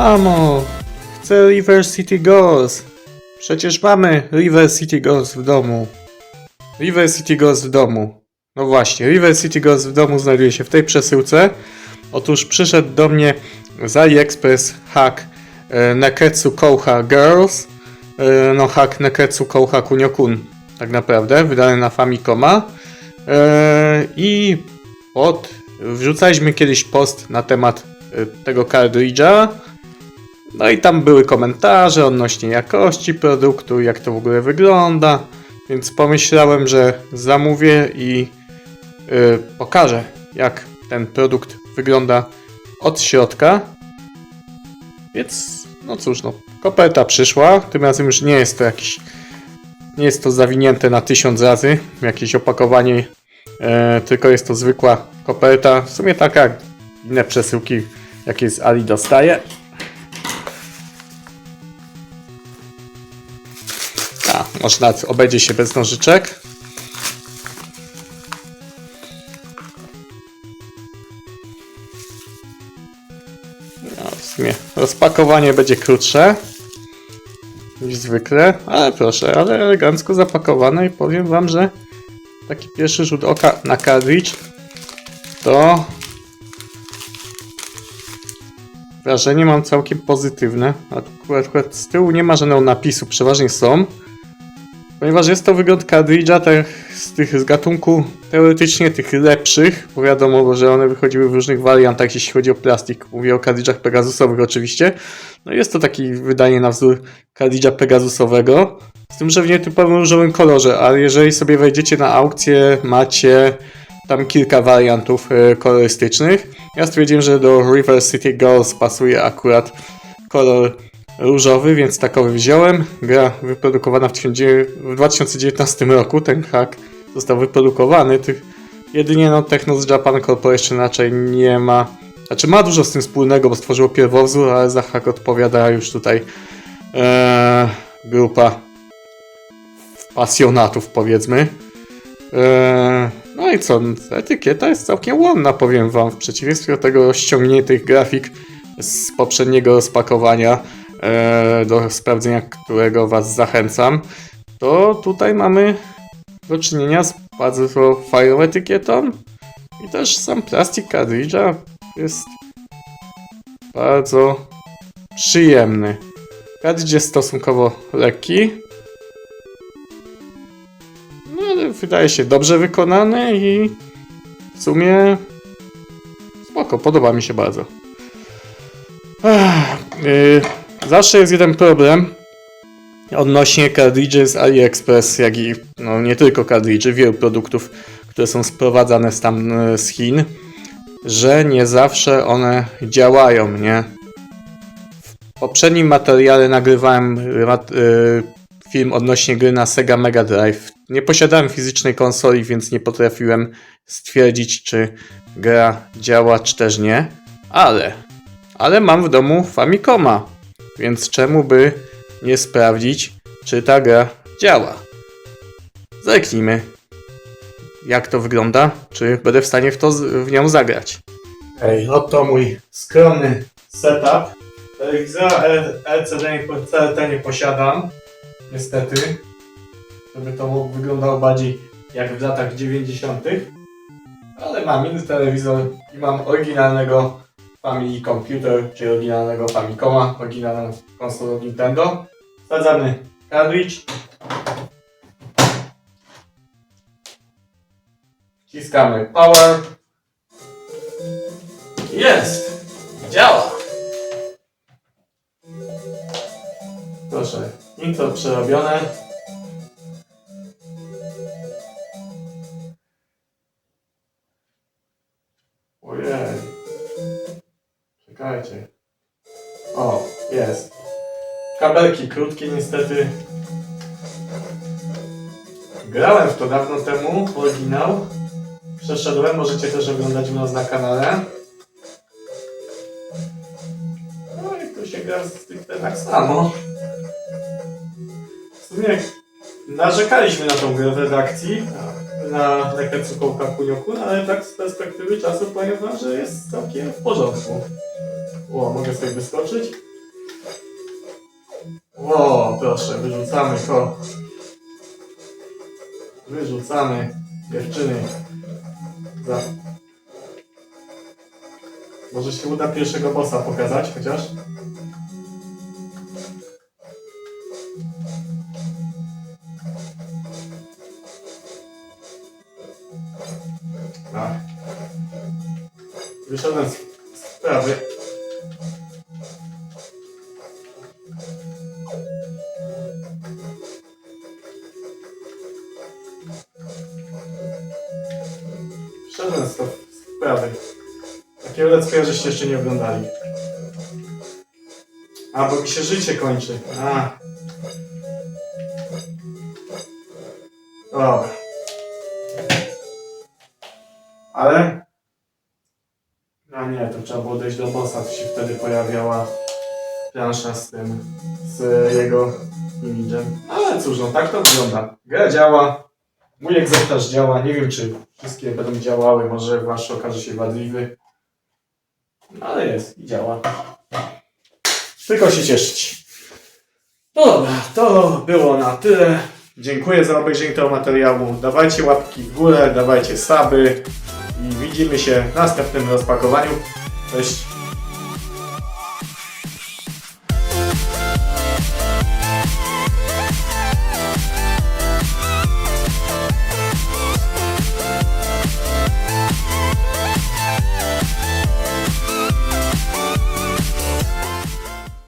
Mamo, chcę River City Girls. Przecież mamy River City Girls w domu. River City Girls w domu. No właśnie, River City Girls w domu znajduje się w tej przesyłce. Otóż przyszedł do mnie z AliExpress hack e, Neketsu Kouha Girls. E, no hack Neketsu Kouha Kunio-kun. Tak naprawdę, wydany na Famicoma. E, I pod, wrzucaliśmy kiedyś post na temat e, tego kartridża. No i tam były komentarze odnośnie jakości produktu, jak to w ogóle wygląda. Więc pomyślałem, że zamówię i y, pokażę, jak ten produkt wygląda od środka. Więc, no cóż, no, koperta przyszła. Tym razem już nie jest to jakiś. Nie jest to zawinięte na tysiąc razy, jakieś opakowanie, e, tylko jest to zwykła koperta. W sumie taka jak inne przesyłki, jakie z Ali dostaję. A, może nawet obejdzie się bez nożyczek. No, w sumie rozpakowanie będzie krótsze niż zwykle, ale proszę, ale elegancko zapakowane i powiem wam, że taki pierwszy rzut oka na cartridge to wrażenie mam całkiem pozytywne. Akurat, akurat z tyłu nie ma żadnego napisu, przeważnie są. Ponieważ jest to wygląd kartridża tak z tych z gatunku teoretycznie tych lepszych, bo wiadomo, że one wychodziły w różnych wariantach, jeśli chodzi o plastik. Mówię o kartridżach Pegasusowych oczywiście. No jest to taki wydanie na wzór kartridża Pegasusowego, z tym, że w nietypowym różowym kolorze, ale jeżeli sobie wejdziecie na aukcję, macie tam kilka wariantów e, kolorystycznych. Ja stwierdziłem, że do River City Girls pasuje akurat kolor różowy, więc takowy wziąłem. Gra wyprodukowana w, 19 w 2019 roku, ten hack został wyprodukowany. Jedynie no, Technos Japan Corporation raczej nie ma, znaczy ma dużo z tym wspólnego, bo stworzyło pierwowzór, ale za hack odpowiada już tutaj e, grupa pasjonatów powiedzmy. E, no i co, etykieta jest całkiem ładna, powiem wam, w przeciwieństwie do tego ściągniętych grafik z poprzedniego rozpakowania, do sprawdzenia którego was zachęcam, to tutaj mamy do czynienia z bardzo fajną etykietą i też sam plastik kartridża jest bardzo przyjemny. Kartridż jest stosunkowo lekki, no ale wydaje się dobrze wykonany i w sumie spoko, podoba mi się bardzo. Ech, yy, zawsze jest jeden problem odnośnie kartridży z AliExpress, jak i no, nie tylko kartridży, wielu produktów, które są sprowadzane z tam e, z Chin, że nie zawsze one działają, nie? W poprzednim materiale nagrywałem mat- y, film odnośnie gry na Sega Mega Drive. Nie posiadałem fizycznej konsoli, więc nie potrafiłem stwierdzić, czy gra działa, czy też nie. Ale, ale mam w domu Famicoma, więc czemu by nie sprawdzić, czy ta gra działa? Zerknijmy, jak to wygląda, czy będę w stanie w, to, w nią zagrać. Ej, oto mój skromny setup. Telewizora LCD nie, nie posiadam, niestety. Żeby to wyglądało bardziej jak w latach 90. Ale mam inny telewizor i mam oryginalnego Family Computer, czyli oryginalnego Famicoma, oryginalną konsolę Nintendo. Wsadzamy cartridge. Wciskamy power. Jest! Działa! Proszę, intro przerobione. Ojej. Czekajcie. O, jest. Kabelki krótkie niestety. Grałem w to dawno temu, oryginał. Przeszedłem, możecie też oglądać u nas na kanale. No i tu się gra stricte tak samo. W sumie narzekaliśmy na tą grę w redakcji, na Neketsu Kołka Kunioku, ale tak z perspektywy czasu powiem wam, że jest całkiem w porządku. O, mogę sobie wyskoczyć? O, proszę, wyrzucamy to. Wyrzucamy dziewczyny. Za... Może się uda pierwszego bossa pokazać chociaż? Tak. Wyszedłem z sprawy. Takiego let's żeście jeszcze nie oglądali. A, bo mi się życie kończy. A. Dobra. Ale... A nie, to trzeba było dojść do bossa, to się wtedy pojawiała plansza z tym, z jego imidżem. Ale cóż, no tak to wygląda. Gra działa, mój egzemplarz działa, nie wiem czy wszystkie będą działały, może wasz okaże się wadliwy. No ale jest i działa. Tylko się cieszyć. Dobra, to było na tyle. Dziękuję za obejrzenie tego materiału. Dawajcie łapki w górę, dawajcie saby i widzimy się w następnym rozpakowaniu. Cześć.